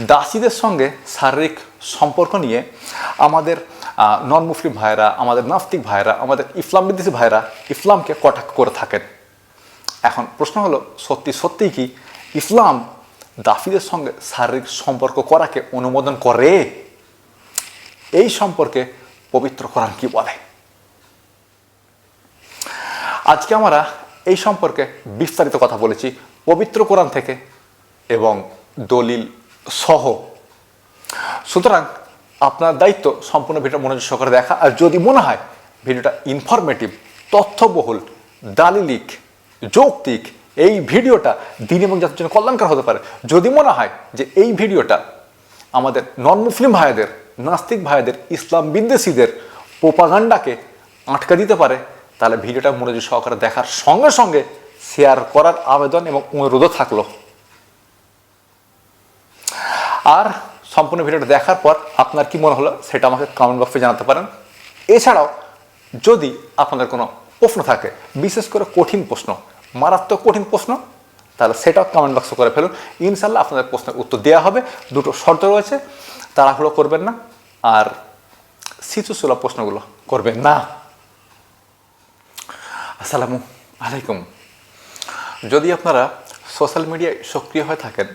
দাসীদের সঙ্গে শারীরিক সম্পর্ক নিয়ে আমাদের নন মুসলিম ভাইরা আমাদের নাস্তিক ভাইরা আমাদের ইসলাম বিদ্বেষী ভাইরা ইসলামকে কটাক্ষ করে থাকেন। এখন প্রশ্ন হলো, সত্যি সত্যিই কি ইসলাম দাফিদের সঙ্গে শারীরিক সম্পর্ক করাকে অনুমোদন করে? এই সম্পর্কে পবিত্র কোরআন কি বলে? আজকে আমরা এই সম্পর্কে বিস্তারিত কথা বলেছি, পবিত্র কোরআন থেকে এবং দলিল সহ। সুতরাং আপনার দায়িত্ব সম্পূর্ণ ভিডিও মনোযোগ সহকারে দেখা। আর যদি মনে হয় ভিডিওটা ইনফরমেটিভ তথ্যবহুল, দালিলিক, যৌক্তিক, এই ভিডিওটা দিন এবং জাতির জন্য কল্যাণকর হতে পারে। যদি মনে হয় যে এই ভিডিওটা আমাদের নন মুসলিম ভাইদের, নাস্তিক ভাইদের, ইসলাম বিদ্বেষীদের পোপাগান্ডাকে আটকা দিতে পারে, তাহলে ভিডিওটা মনোযোগ সহকারে দেখার সঙ্গে সঙ্গে শেয়ার করার আবেদন এবং অনুরোধও থাকল। আর সম্পূর্ণ ভিডিওটা দেখার পর আপনার কি মনে হলো সেটা আমাকে কমেন্ট বক্সে জানাতে পারেন। এছাড়াও যদি আপনাদের কোনো প্রশ্ন থাকে, বিশেষ করে কঠিন প্রশ্ন, মারাত্মক কঠিন প্রশ্ন, তাহলে সেটাও কমেন্ট বক্সে করে ফেলুন। ইনশাল্লাহ আপনাদের প্রশ্নের উত্তর দেওয়া হবে, দুটো শর্ত রয়েছে, তাড়াহুড়ো করবেন না আর শিশুসুলভ প্রশ্নগুলো করবেন না। আসসালামু আলাইকুম। যদি আপনারা সোশ্যাল মিডিয়ায় সক্রিয় হয়ে থাকেন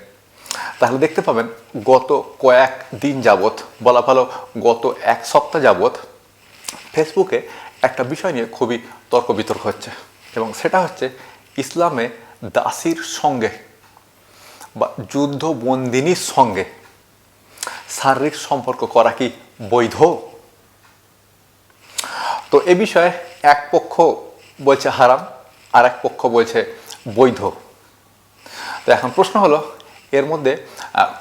তাহলে দেখতে পাবেন গত কয়েক দিন যাবৎ, বলা ভালো গত এক সপ্তাহ যাবৎ ফেসবুকে একটা বিষয় নিয়ে খুবই তর্ক বিতর্ক হচ্ছে এবং সেটা হচ্ছে ইসলামে দাসীর সঙ্গে বা যুদ্ধবন্দিনীর সঙ্গে শারীরিক সম্পর্ক করা কি বৈধ? তো এ বিষয়ে এক পক্ষ বলছে হারাম আর এক পক্ষ বলছে বৈধ। তো এখন প্রশ্ন হলো এর মধ্যে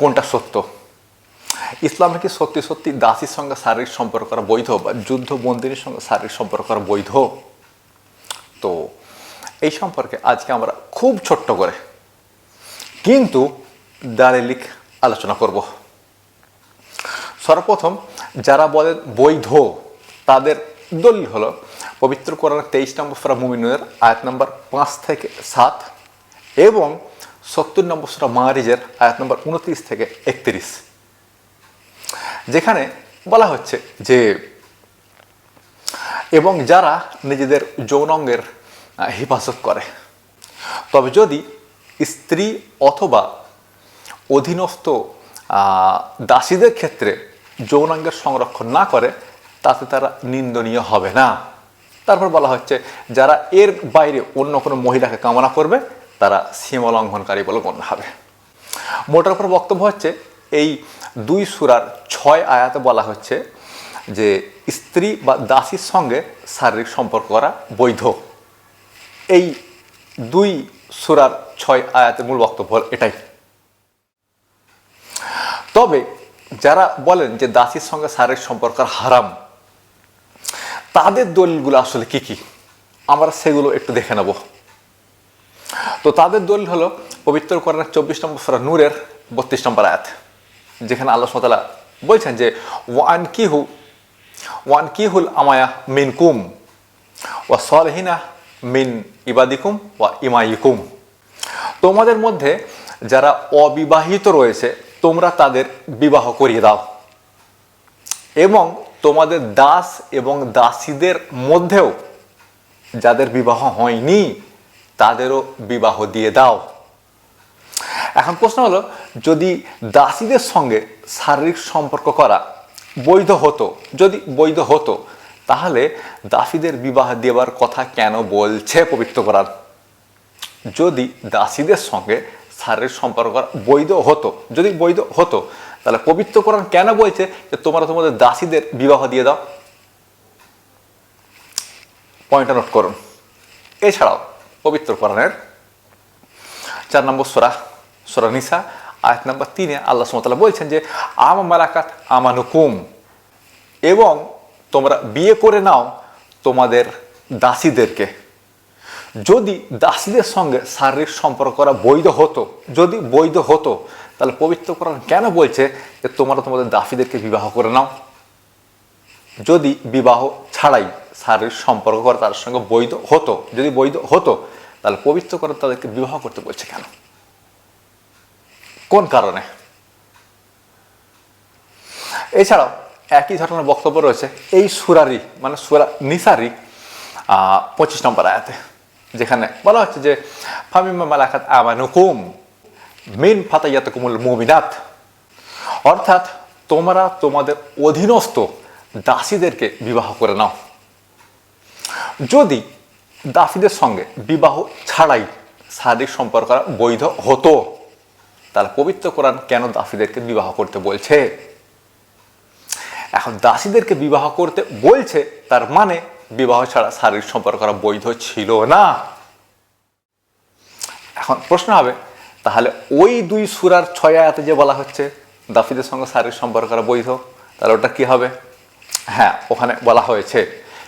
কোনটা সত্য? ইসলামে কি সত্যি সত্যি দাসীর সঙ্গে শারীরিক সম্পর্ক করা বৈধ বা যুদ্ধ বন্দিনীর সঙ্গে শারীরিক সম্পর্ক করা বৈধ? তো এই সম্পর্কে আজকে আমরা খুব ছোট্ট করে কিন্তু দালিলিক আলোচনা করব। সর্বপ্রথম যারা বলেন বৈধ, তাদের দলিল হলো পবিত্র কোরআনের তেইশ নম্বর সুরা মুমিনুয়ের আয়াত নম্বর পাঁচ থেকে সাত এবং সত্তর নম্বর সুরা মারিজের আয়াত নম্বর উনত্রিশ থেকে একত্রিশ। যেখানে বলা হচ্ছে যে, এবং যারা নিজেদের যৌনাঙ্গের হেফাজত করে, তবে যদি স্ত্রী অথবা অধীনস্থ দাসীদের ক্ষেত্রে যৌনাঙ্গের সংরক্ষণ না করে, তাতে তারা নিন্দনীয় হবে না। তারপর বলা হচ্ছে, যারা এর বাইরে অন্য কোনো মহিলাকে কামনা করবে তারা সীমা লঙ্ঘনকারী বলে গণ্য হবে। মোটার উপর বক্তব্য হচ্ছে, এই দুই সুরার ছয় আয়াতে বলা হচ্ছে যে স্ত্রী বা দাসীর সঙ্গে শারীরিক সম্পর্ক করা বৈধ। এই দুই সুরার ছয় আয়াতের মূল বক্তব্য হল এটাই। তবে যারা বলেন যে দাসীর সঙ্গে শারীরিক সম্পর্ক হারাম, তাদের দলিলগুলো আসলে কি কি? আমরা সেগুলো একটু দেখে নেব। তো তাদের দলিল হলো পবিত্র কোরআনের চব্বিশ নম্বর সুরা নূরের বত্রিশ নম্বর আয়াত, যেখানে আল্লাহ সুতলা বলছেন যে ওয়ান কিহু ওয়ান কিহুল আমায়া মিন কুম ওয়া সলহিনা মিন ইবাদিকুম ওয়া ইমাইকুম। তোমাদের মধ্যে যারা অবিবাহিত রয়েছে, তোমরা তাদের বিবাহ করিয়ে দাও। এবং তোমাদের দাস এবং দাসীদের মধ্যেও যাদের বিবাহ হয়নি তাদেরও বিবাহ দিয়ে দাও। এখন প্রশ্ন হলো, যদি দাসীদের সঙ্গে শারীরিক সম্পর্ক করা বৈধ হতো, যদি বৈধ হতো, তাহলে দাসীদের বিবাহ দেওয়ার কথা কেন বলছে পবিত্র করার যদি দাসীদের সঙ্গে শারীরিক সম্পর্ক করা বৈধ হতো, যদি বৈধ হতো, তাহলে পবিত্র কোরআন কেন বলছে যে তোমরা তোমাদের দাসীদের বিবাহ দিয়ে দাও? পয়েন্টটা নোট করুন। এছাড়াও পবিত্র কোরআনের চার নম্বর সোরা সোরা নিসা, আয়াত নম্বর তিনে আল্লাহ সুমতাল্লাহ বলছেন যে, আম মালাকাত আমানুকুম এবং তোমরা বিয়ে করে নাও তোমাদের দাসীদেরকে। যদি দাসীদের সঙ্গে শারীরিক সম্পর্ক করা বৈধ হতো, যদি বৈধ হতো, তাহলে পবিত্র কোরআন কেন বলছে যে, তোমরা তোমাদের দাসীদেরকে বিবাহ করে নাও যদি বিবাহ ছাড়াই শারীরিক সম্পর্ক করা তার সঙ্গে বৈধ হতো, যদি বৈধ হতো তাহলে পবিত্র করে তাদেরকে বিবাহ করতে বলছে কেন? কোন কারণে? এছাড়াও একই ধরনের বক্তব্য রয়েছে এই সুরারি মানে সুরা নিসারি পঁচিশ নম্বর আয়াতে, যেখানে বলা হচ্ছে যে, ফামিমা মালাকাত আমানুকুম মিন ফাতাইয়াতকুমুল মুমিনাত। অর্থাৎ তোমরা তোমাদের অধীনস্থ দাসীদেরকে বিবাহ করে নাও। যদি দাসীদের সঙ্গে বিবাহ ছাড়াই শারীরিক সম্পর্ক বৈধ হতো। তাহলে পবিত্র কোরআন কেন দাসীদেরকে বিবাহ করতে বলছে? এখন দাসীদেরকে বিবাহ করতে বলছে, তার মানে বিবাহ ছাড়া শারীরিক সম্পর্ক বৈধ ছিল না। এখন প্রশ্ন হবে, তাহলে ওই দুই সুরার ছয় আয়াতে যে বলা হচ্ছে দাফিদের সঙ্গে শারীরিক সম্পর্ক করা বৈধ, তাহলে ওটা কি হবে? হ্যাঁ ওখানে বলা হয়েছে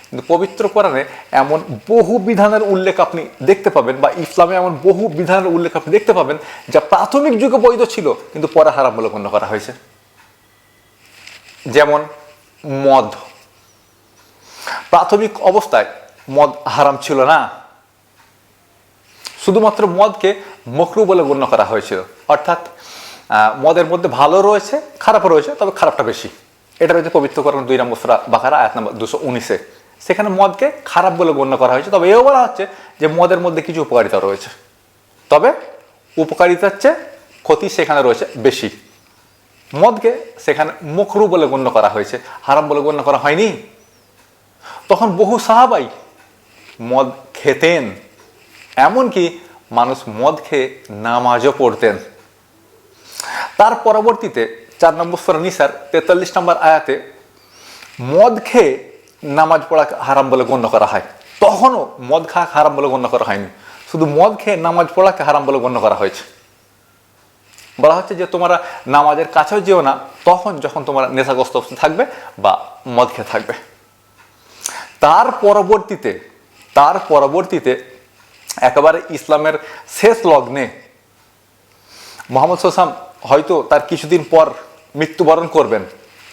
কিন্তু পবিত্র কোরআনে এমন বহু বিধানের উল্লেখ আপনি দেখতে পাবেন বা ইসলামে এমন বহু বিধানের উল্লেখ আপনি দেখতে পাবেন যা প্রাথমিক যুগে বৈধ ছিল, কিন্তু পরে হারাম বলে গণ্য করা হয়েছে। যেমন মদ। প্রাথমিক অবস্থায় মদ হারাম ছিল না। শুধুমাত্র মদকে মকরু বলে গণ্য করা হয়েছিল। অর্থাৎ মদের মধ্যে ভালো রয়েছে, খারাপও রয়েছে, তবে খারাপটা বেশি। এটা রয়েছে পবিত্রকরণ দুই নম্বর বাকারা, আয়াত নম্বর দুশো উনিশে। সেখানে মদকে খারাপ বলে গণ্য করা হয়েছে। তবে এও বলা হচ্ছে যে মদের মধ্যে কিছু উপকারিতা রয়েছে। তবে উপকারিতার চেয়ে ক্ষতি সেখানে রয়েছে বেশি। মদকে সেখানে মুখরু বলে গণ্য করা হয়েছে। হারাম বলে গণ্য করা হয়নি। তখন বহু সাহাবাই মদ খেতেন। এমনকি মানুষ মদ খেয়ে নামাজও পড়তেন। তার পরবর্তীতে চার নম্বর সুরা তেতাল্লিশ নম্বর আয়াতে মদ খেয়ে নামাজ পড়াকে হারাম বলে গণ্য করা হয়। তখনও মদ খাওয়া হারাম বলে গণ্য করা হয়নি। শুধু মদ খেয়ে নামাজ পড়াকে হারাম বলে গণ্য করা হয়েছে। বলা হচ্ছে যে তোমরা নামাজের কাছেও যেও না, তখন যখন তোমরা নেশাগ্রস্ত থাকবে বা মদ খেয়ে থাকবে। তার পরবর্তীতে তার পরবর্তীতে একেবারে ইসলামের শেষ লগ্নে মোহাম্মদ সোসাম হয়তো তার কিছুদিন পর মৃত্যুবরণ করবেন।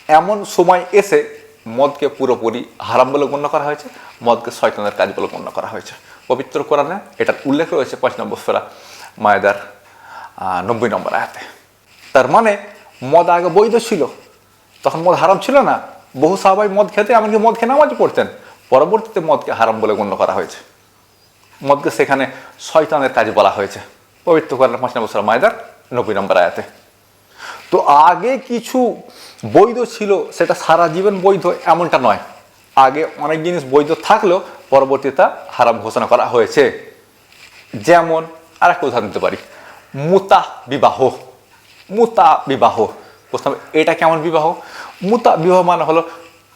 এমন সময় এসে মদকে পুরোপুরি হারাম বলে গণ্য করা হয়েছে, মদকে শয়তানের কাজ বলে গণ্য করা হয়েছে। পবিত্র কোরআনে এটার উল্লেখ রয়েছে পাঁচ নম্বর ফেরা মায়েদার নব্বই নম্বর আয়াতে। তার মানে মদ আগে বৈধ ছিল, তখন মদ হারাম ছিল না। বহু সাহাবাই মদ খেতে, এমনকি মদ খেয়ে নামাজ পড়তেন। পরবর্তীতে মদকে হারাম বলে গণ্য করা হয়েছে। মদকে সেখানে শয়তানের কাজ বলা হয়েছে। পবিত্র কোরআন পাঁচ নম্বর সূরা মায়েদার, নব্বই নম্বর আয়াতে। তো আগে কিছু বৈধ ছিল, সেটা সারা জীবন বৈধ, এমনটা নয়। আগে অনেক জিনিস বৈধ থাকলেও পরবর্তীতে হারাম ঘোষণা করা হয়েছে। যেমন আর একটা উদাহরণ দিতে পারি। মুতা বিবাহ মুতা বিবাহ প্রশ্ন এটা কেমন বিবাহ? মুতা বিবাহ মানে হলো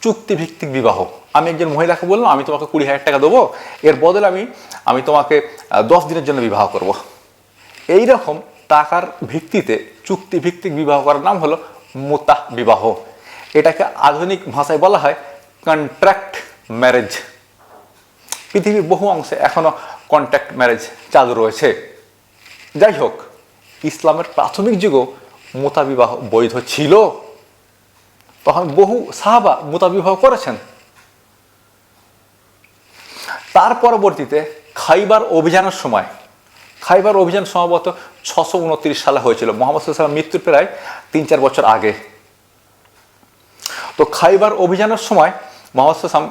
চুক্তিভিত্তিক বিবাহ। আমি একজন মহিলাকে বললাম, আমি তোমাকে কুড়ি হাজার টাকা দেবো। এর বদলে আমি আমি তোমাকে দশ দিনের জন্য বিবাহ করব। এই রকম টাকার ভিত্তিতে চুক্তি ভিত্তিক বিবাহ করার নাম হলো মুতা বিবাহ। এটাকে আধুনিক ভাষায় বলা হয় কন্ট্রাক্ট ম্যারেজ পৃথিবীর বহু অংশে এখনও কন্ট্রাক্ট ম্যারেজ চালু রয়েছে। যাই হোক, ইসলামের প্রাথমিক যুগেও মোতা বিবাহ বৈধ ছিল। তখন বহু সাহাবা মোতা বিবাহ করেছেন। তার পরবর্তীতে খাইবার অভিযানের সময় খাইবার অভিযান সম্ভবত ছশো উনত্রিশ সালে হয়েছিল। মোহাম্মদ সাল্লাম মৃত্যুর প্রায় তিন চার বছর আগে। তো খাইবার অভিযানের সময় মোহাম্মদ সাল্লাম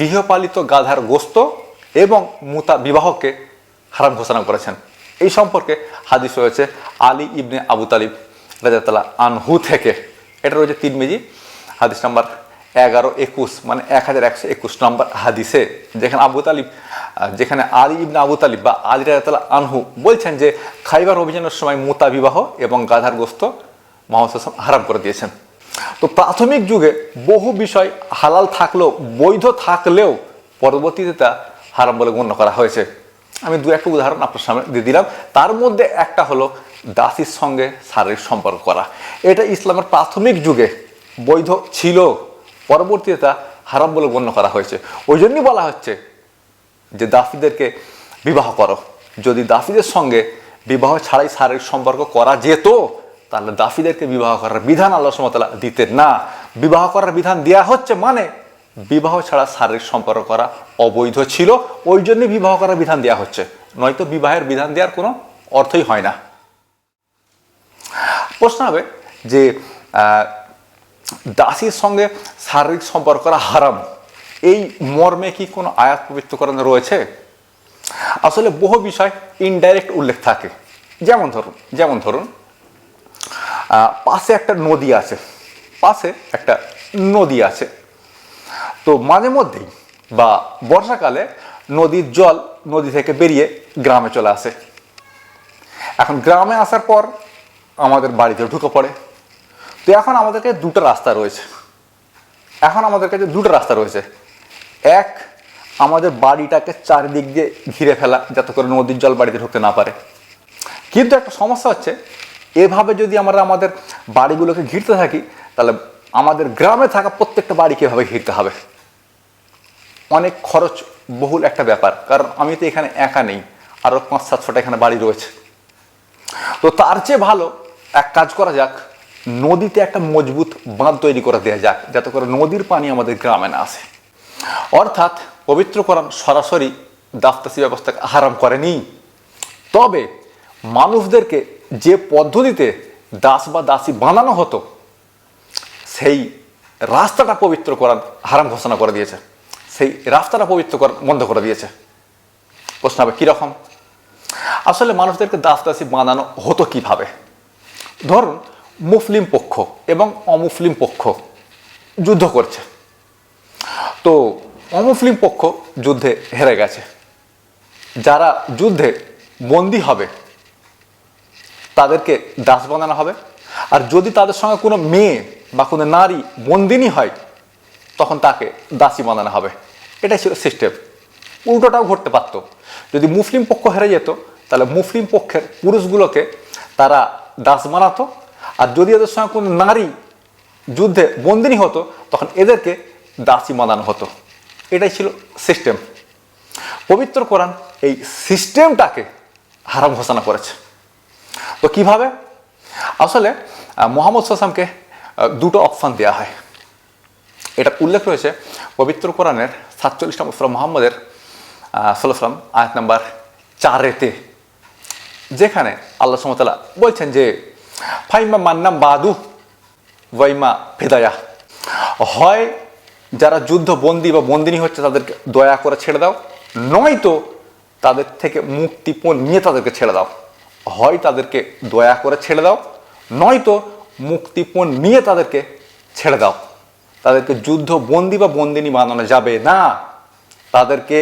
গৃহপালিত গাধার গোস্ত এবং মুতা বিবাহকে হারাম ঘোষণা করেছেন। এই সম্পর্কে হাদিস রয়েছে আলী ইবনে আবু তালিব রাজাতালা আনহু থেকে। এটা রয়েছে তিন মেজি হাদিস নাম্বার এগারো একুশ মানে এক হাজার একশো একুশ নম্বর হাদিসে। যেখানে আবু তালিব যেখানে আলী ইবনে আবু তালিব বা আলী রাজাতালা আনহু বলছেন যে খাইবার অভিযানের সময় মুতা বিবাহ এবং গাধার গোস্ত মোহাম্মদ সাল্লাম হারাম করে দিয়েছেন। তো প্রাথমিক যুগে বহু বিষয় হালাল থাকলেও, বৈধ থাকলেও পরবর্তীতে তা হারাম বলে গণ্য করা হয়েছে। আমি দু একটা উদাহরণ আপনার সামনে দিয়ে দিলাম। তার মধ্যে একটা হলো দাসির সঙ্গে শারীরিক সম্পর্ক করা। এটা ইসলামের প্রাথমিক যুগে বৈধ ছিল, পরবর্তীতে তা হারাম বলে গণ্য করা হয়েছে। ওই জন্যই বলা হচ্ছে যে দাসীদেরকে বিবাহ করো। যদি দাসীদের সঙ্গে বিবাহ ছাড়াই শারীরিক সম্পর্ক করা যেত, তাহলে দাসীদেরকে বিবাহ করার বিধান আল্লাহ সুমতলা দিতেন না। বিবাহ করার বিধান দেয়া হচ্ছে মানে বিবাহ ছাড়া শারীরিক সম্পর্ক করা অবৈধ ছিল, ওই জন্যই বিবাহ করার বিধান দেওয়া হচ্ছে। নয়তো বিবাহের বিধান দেওয়ার কোনো অর্থই হয় না। প্রশ্ন হবে যে দাসীর সঙ্গে শারীরিক সম্পর্ক করা হারাম। এই মর্মে কি কোনো আয়াত পবিত্রকরণে রয়েছে? আসলে বহু বিষয় ইনডাইরেক্ট উল্লেখ থাকে। যেমন ধরুন যেমন ধরুন পাশে একটা নদী আছে। পাশে একটা নদী আছে। তো মাঝে মধ্যেই বা বর্ষাকালে নদীর জল নদী থেকে বেরিয়ে গ্রামে চলে আসে। এখন গ্রামে আসার পর আমাদের বাড়িতে ঢুকে পড়ে। তো এখন আমাদের কাছে দুটো রাস্তা রয়েছে। এখন আমাদের কাছে দুটো রাস্তা রয়েছে। এক, আমাদের বাড়িটাকে চারিদিক দিয়ে ঘিরে ফেলা যাতে করে নদীর জল বাড়িতে ঢুকতে না পারে। কিন্তু একটা সমস্যা হচ্ছে, এভাবে যদি আমরা আমাদের বাড়িগুলোকে ঘিরতে থাকি, তাহলে আমাদের গ্রামে থাকা প্রত্যেকটা বাড়িকে এভাবে ঘিরতে হবে। অনেক খরচ বহুল একটা ব্যাপার, কারণ আমি তো এখানে একা নেই আরও পাঁচ সাতশোটা এখানে বাড়ি রয়েছে। তো তার চেয়ে ভালো এক কাজ করা যাক, নদীতে একটা মজবুত বাঁধ তৈরি করে দেওয়া যাক, যাতে করে নদীর পানি আমাদের গ্রামে না আসে। অর্থাৎ পবিত্র কোরআন সরাসরি দাফতাসি ব্যবস্থাকে হারাম করেনি। তবে মানুষদেরকে যে পদ্ধতিতে দাস বা দাসী বানানো হতো, সেই রাস্তাটা পবিত্র করার হারাম ঘোষণা করে দিয়েছে। সেই রাস্তাটা পবিত্র করা বন্ধ করে দিয়েছে। প্রশ্ন হবে কীরকম আসলে মানুষদেরকে দাস দাসী বানানো হতো কীভাবে? ধরুন, মুসলিম পক্ষ এবং অমুসলিম পক্ষ যুদ্ধ করছে। তো অমুসলিম পক্ষ যুদ্ধে হেরে গেছে। যারা যুদ্ধে বন্দী হবে, তাদেরকে দাস বানানো হবে। আর যদি তাদের সঙ্গে কোনো মেয়ে বা কোনো নারী বন্দিনী হয়, তখন তাকে দাসী বানানো হবে। এটাই ছিল সিস্টেম। উল্টোটাও ঘটতে পারত। যদি মুসলিম পক্ষ হেরে যেত, তাহলে মুসলিম পক্ষের পুরুষগুলোকে তারা দাস বানাতো। আর যদি এদের সঙ্গে কোনো নারী যুদ্ধে বন্দিনী হতো, তখন এদেরকে দাসী বানানো হতো। এটাই ছিল সিস্টেম পবিত্র কোরআন এই সিস্টেমটাকে হারাম ঘোষণা করেছে। তো কীভাবে? আসলে মোহাম্মদ সাসামকে দুটো অপশান দেওয়া হয়। এটা উল্লেখ রয়েছে পবিত্র কোরআনের সাতচল্লিশ নম্বর সুরা মোহাম্মদের সাল্লাম আয়াত নাম্বার চারেতে, যেখানে আল্লাহ সুমতালা বলছেন যে, ফাইমা মান্নাম বাদু ওয়াইমা ফেদায়া। হয় যারা যুদ্ধ বন্দী বা বন্দিনী হচ্ছে, তাদেরকে দয়া করে ছেড়ে দাও। নয়তো তাদের থেকে মুক্তিপণ নিয়ে তাদেরকে ছেড়ে দাও। হয় তাদেরকে দয়া করে ছেড়ে দাও, নয়তো মুক্তিপণ নিয়ে তাদেরকে ছেড়ে দাও। তাদেরকে যুদ্ধ বন্দি বা বন্দিনী বানানো যাবে না। তাদেরকে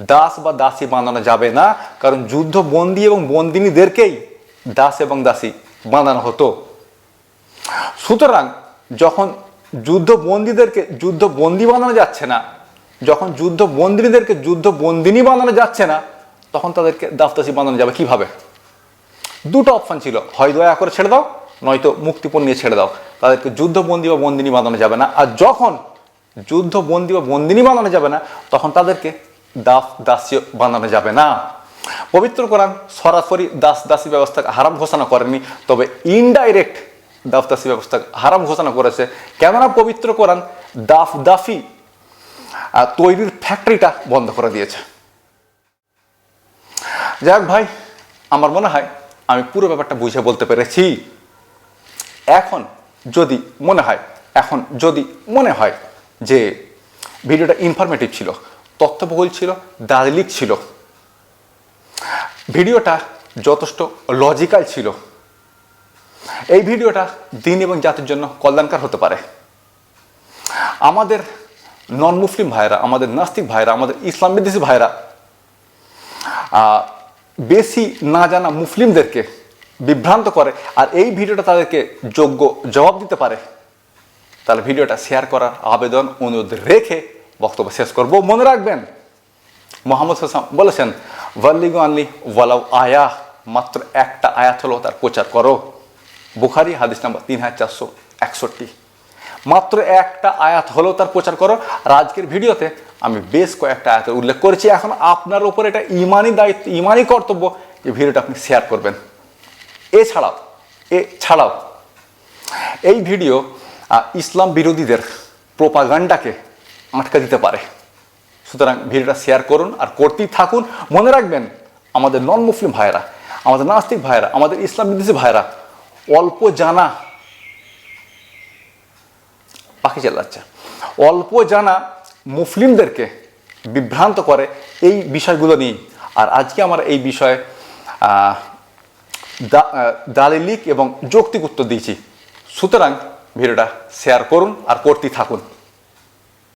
দাস বা দাসী বানানো যাবে না, কারণ যুদ্ধ বন্দি এবং বন্দিনীদেরকেই দাস এবং দাসী বানানো হতো। সুতরাং যখন যুদ্ধ বন্দীদেরকে যুদ্ধ বন্দি বানানো যাচ্ছে না। যখন যুদ্ধ বন্দিনীদেরকে যুদ্ধ বন্দিনী বানানো যাচ্ছে না, তখন তাদেরকে দাসদাসী বানানো যাবে কীভাবে? দুটো অপশন ছিল। হয় দয়া করে ছেড়ে দাও, নয়তো মুক্তিপণ নিয়ে ছেড়ে দাও। তাদেরকে যুদ্ধবন্দি বা বন্দিনী বানানো যাবে না। আর যখন যুদ্ধবন্দি বা বন্দিনী বানানো যাবে না, তখন তাদেরকে দাস দাসী বানানো যাবে না। পবিত্র কোরআন সরাসরি দাস দাসী ব্যবস্থাকে হারাম ঘোষণা করেনি, তবে ইনডাইরেক্ট দাফ দাসী ব্যবস্থাকে হারাম ঘোষণা করেছে। কেননা পবিত্র কোরআন দাফ দাফি। তৈরির ফ্যাক্টরিটা বন্ধ করে দিয়েছে। যাই হোক ভাই, আমার মনে হয় আমি পুরো ব্যাপারটা বুঝে বলতে পেরেছি। এখন যদি মনে হয়, এখন যদি মনে হয় যে ভিডিওটা ইনফরমেটিভ ছিল, তথ্যবহুল ছিল দার্লিক ছিল, ভিডিওটা যথেষ্ট লজিক্যাল ছিল এই ভিডিওটা দিন এবং জাতির জন্য কল্যাণকার হতে পারে। আমাদের নন মুসলিম ভাইরা আমাদের নাস্তিক ভাইরা আমাদের ইসলাম বিদ্বেষী ভাইরা বেশি না জানা মুসলিমদেরকে বিভ্রান্ত করে আর এই ভিডিওটা তাদেরকে যোগ্য জবাব দিতে পারে, তাহলে ভিডিওটা শেয়ার করার আবেদন, অনুরোধ রেখে বক্তব্য শেষ করব। মনে রাখবেন, মোহাম্মদ হাসান বলেছেন, ওয়াল্লিগু আনলি ওয়ালাউ আয়া মাত্র একটা আয়াত হলো তার প্রচার করো। বুখারি, হাদিস নাম্বার তিন হাজার চারশো একষট্টি। মাত্র একটা আয়াত হলো তার প্রচার করো। আজকের ভিডিওতে আমি বেশ কয়েকটা আয়াতের উল্লেখ করেছি। এখন আপনার উপর এটা ইমানি দায়িত্ব, ইমানি কর্তব্য যে ভিডিওটা আপনি শেয়ার করবেন। এছাড়াও এছাড়াও এই ভিডিও ইসলাম বিরোধীদের প্রোপাগান্ডাকে আটকা দিতে পারে। সুতরাং ভিডিওটা শেয়ার করুন আর করতেই থাকুন। মনে রাখবেন, আমাদের নন মুসলিম ভাইয়েরা, আমাদের নাস্তিক ভাইয়েরা, আমাদের ইসলাম বিদেশি ভাইয়েরা অল্প জানা। পাখি চালাচ্ছে অল্প জানা মুসলিমদেরকে বিভ্রান্ত করে এই বিষয়গুলো নিয়ে। আর আজকে আমার এই বিষয়ে দালিলিক এবং যৌক্তিক উত্তর দিয়েছি। সুতরাং ভিডিওটা শেয়ার করুন আর করতেই থাকুন।